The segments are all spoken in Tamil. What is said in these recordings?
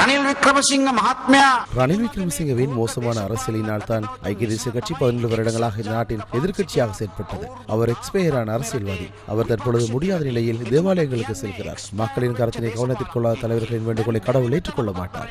ரணில் விக்ரமசிங்க மகாத்மியா. ரணில் விக்ரமசிங்கவின் மோசமான அரசியலினால் தான் ஐக்கிய தேசிய கட்சி பதினேழு வருடங்களாக இந்த நாட்டில் எதிர்க்கட்சியாக செயற்பட்டது. அவர் எக்ஸ்பயரான அரசியல்வாதி. அவர் தற்பொழுது முடியாத நிலையில் தேவாலயங்களுக்கு செல்கிறார். மக்களின் கருத்தினை கவனத்திற்குள்ளாத தலைவர்களின் வேண்டுகோளை கடவுள் ஏற்றுக்கொள்ள மாட்டார்.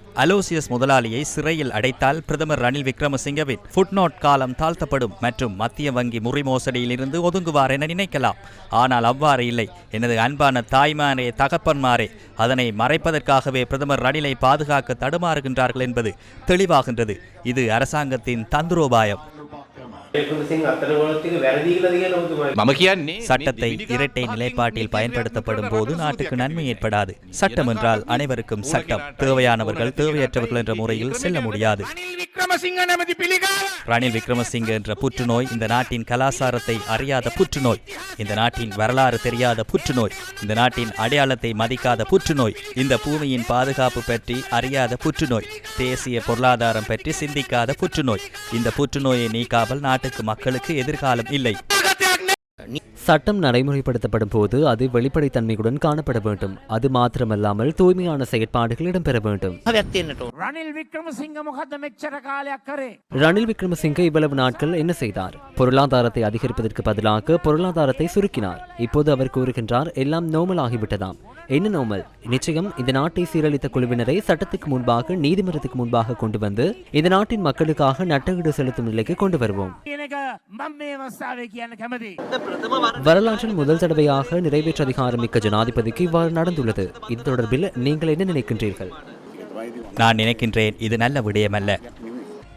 அலோசியஸ் முதலாளியை சிறையில் அடைத்தால் பிரதமர் ரணில் விக்ரமசிங்கவின் ஃபுட்நோட் காலம் தாழ்த்தப்படும் மற்றும் மத்திய வங்கி முறைமோசடியிலிருந்து ஒதுங்குவார் என நினைக்கலாம். ஆனால் அவ்வாறு இல்லை. எனது அன்பான தாய்மாரே தகப்பன்மாரே அதனை மறைப்பதற்காகவே பிரதமர் ரணிலை பாதுகாக்க தடுமாறுகின்றார்கள் என்பது தெளிவாகின்றது. இது அரசாங்கத்தின் தந்திரோபாயம். වික්‍රමසිංහ අත්තරගොල්ලත් එක වැරදි කියලා කියන ඔබතුමා මම කියන්නේ சட்டத்தை இரட்டை நிலைப்பாட்டில் பயன்படுத்தப்படும் போது நாட்டுக்கு நன்மை ஏற்படாது சட்டம் என்றால் அனைவருக்கும் சட்டம் தேவையானவர்கள் தேவையற்றவர்கள் என்ற முறையில் செல்ல முடியாது ரணில் விக்ரமசிங்க என்ற புற்றுநோய் இந்த நாட்டின் கலாசாரத்தை அறியாத புற்றுநோய் இந்த நாட்டின் வரலாறு தெரியாத புற்றுநோய் இந்த நாட்டின் அடையாளத்தை மதிக்காத புற்றுநோய் இந்த பூமியின் பாதுகாப்பு பற்றி அறியாத புற்றுநோய் தேசிய பொருளாதாரம் பற்றி சிந்திக்காத புற்றுநோய் இந்த புற்றுநோயை நீக்காமல் நாட்டுக்கு மக்களுக்கு எதிர்காலம் இல்லை. சட்டம் நடைமுறைப்படுத்தப்படும் போது அது வெளிப்படைத்தன்மையுடன் காணப்பட வேண்டும். அது மாத்திரமல்லாமல் தூய்மையான செயற்பாடுகள் இடம்பெற வேண்டும். ரணில் விக்ரமசிங்க இவ்வளவு நாட்கள் என்ன செய்தார்? பொருளாதாரத்தை அதிகரிப்பதற்கு பதிலாக பொருளாதாரத்தை சுருக்கினார். இப்போது அவர் கூறுகின்றார் எல்லாம் நோமல் ஆகிவிட்டதாம். என்ன நோமல் நிச்சயம் இந்த நாட்டை சீரழித்த குழுவினரை சட்டத்துக்கு முன்பாக நீதிமன்றத்துக்கு முன்பாக கொண்டு வந்து இந்த நாட்டின் மக்களுக்காக நட்டகீடு செலுத்தும் நிலைக்கு கொண்டு வருவோம். வரலாற்றின் முதல் தடவையாக நிறைவேற்று அதிகாரம் மிக்க ஜனாதிபதிக்கு இவ்வாறு நடந்துள்ளது. இது தொடர்பில் நீங்கள் என்ன நினைக்கின்றீர்கள்? நான் நினைக்கின்றேன் இது நல்ல விடயமல்ல.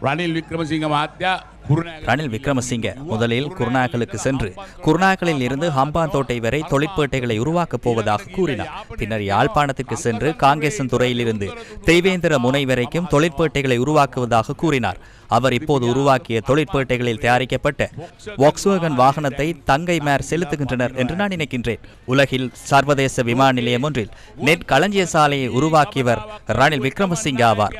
ரணில் விக்ரமசிங்க மாத்தியா ரணில் விக்ரமசிங்க முதலில் குருநாகலுக்கு சென்று குருநாகலில் இருந்து ஹம்பாந்தோட்டை வரை தொழிற்பேட்டைகளை உருவாக்கப் போவதாக கூறினார். பின்னர் யாழ்ப்பாணத்துக்கு சென்று காங்கேசன் துறையிலிருந்து தெய்வேந்திர முனை வரைக்கும் தொழிற்பேட்டைகளை உருவாக்குவதாக கூறினார். அவர் இப்போது உருவாக்கிய தொழிற்பேட்டைகளில் தயாரிக்கப்பட்ட வாக்ஸ்வேகன் வாகனத்தை தங்கை மேர் செலுத்துகின்றனர் என்று நான் நினைக்கின்றேன். உலகில் சர்வதேச விமான நிலையம் ஒன்றில் நெட் களஞ்சிய சாலையை உருவாக்கியவர் ரணில் விக்ரமசிங்க ஆவார்.